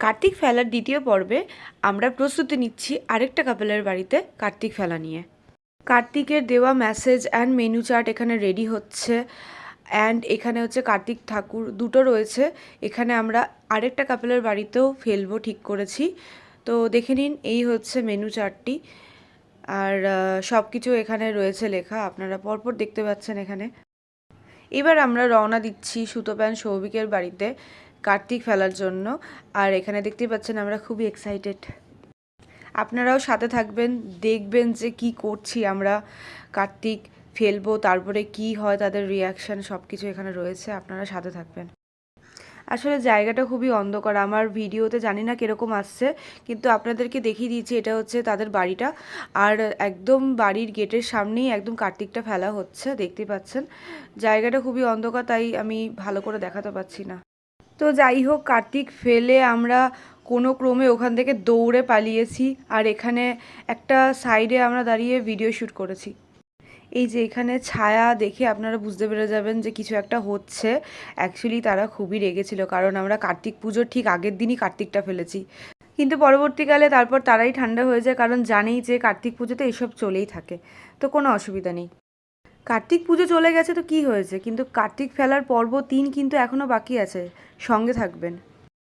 কার্তিক ফেলার দ্বিতীয় পর্বে আমরা প্রস্তুতি নিচ্ছি আরেকটা কাপেলের বাড়িতে কার্তিক ফেলা নিয়ে। কার্তিকের দেওয়া মেসেজ অ্যান্ড মেনু চার্ট এখানে রেডি হচ্ছে। অ্যান্ড এখানে হচ্ছে কার্তিক ঠাকুর দুটো রয়েছে। এখানে আমরা আরেকটা কাপেলের বাড়িতেও ফেলব ঠিক করেছি। তো দেখে নিন, এই হচ্ছে মেনু চার্টটি আর সব কিছু এখানে রয়েছে লেখা। আপনারা পরপর দেখতে পাচ্ছেন এখানে। এবার আমরা রওনা দিচ্ছি সুতো সুতোপ্যান সৌভিকের বাড়িতে কার্তিক ফেলার জন্য। আর এখানে দেখতেই পাচ্ছেন আমরা খুবই এক্সাইটেড আপনারাও সাথে থাকবেন, দেখবেন যে কি করছি আমরা। কার্তিক ফেলব, তারপরে কি হয়, তাদের রিয়াকশান সব কিছু এখানে রয়েছে, আপনারা সাথে থাকবেন। আসলে জায়গাটা খুবই অন্ধকার। আমার ভিডিওতে জানি না কীরকম আসছে, কিন্তু আপনাদেরকে দেখিয়ে দিয়েছি এটা হচ্ছে তাদের বাড়িটা। আর একদম বাড়ির গেটের সামনেই একদম কার্তিকটা ফেলা হচ্ছে, দেখতে পাচ্ছেন। জায়গাটা খুবই অন্ধকার, তাই আমি ভালো করে দেখাতে পাচ্ছি না। তো যাই হোক, কার্তিক ফেলে আমরা কোনো ক্রমে ওখান থেকে দৌড়ে পালিয়েছি, আর এখানে একটা সাইডে আমরা দাঁড়িয়ে ভিডিও শ্যুট করেছি। এই যে এখানে ছায়া দেখে আপনারা বুঝতে পেরে যাবেন যে কিছু একটা হচ্ছে। অ্যাকচুয়ালি তারা খুবই রেগেছিল, কারণ আমরা কার্তিক পুজোর ঠিক আগের দিনই কার্তিকটা ফেলেছি। কিন্তু পরবর্তীকালে তারপর তারাই ঠান্ডা হয়ে যায়, কারণ জানেই যে কার্তিক পুজোতে এসব চলেই থাকে। তো কোনো অসুবিধা নেই। কার্তিক পুজো চলে গেছে তো কি হয়েছে? কিন্তু কার্তিক ফেলার পর্ব তিন কিন্তু এখনও বাকি আছে। সঙ্গে থাকবেন।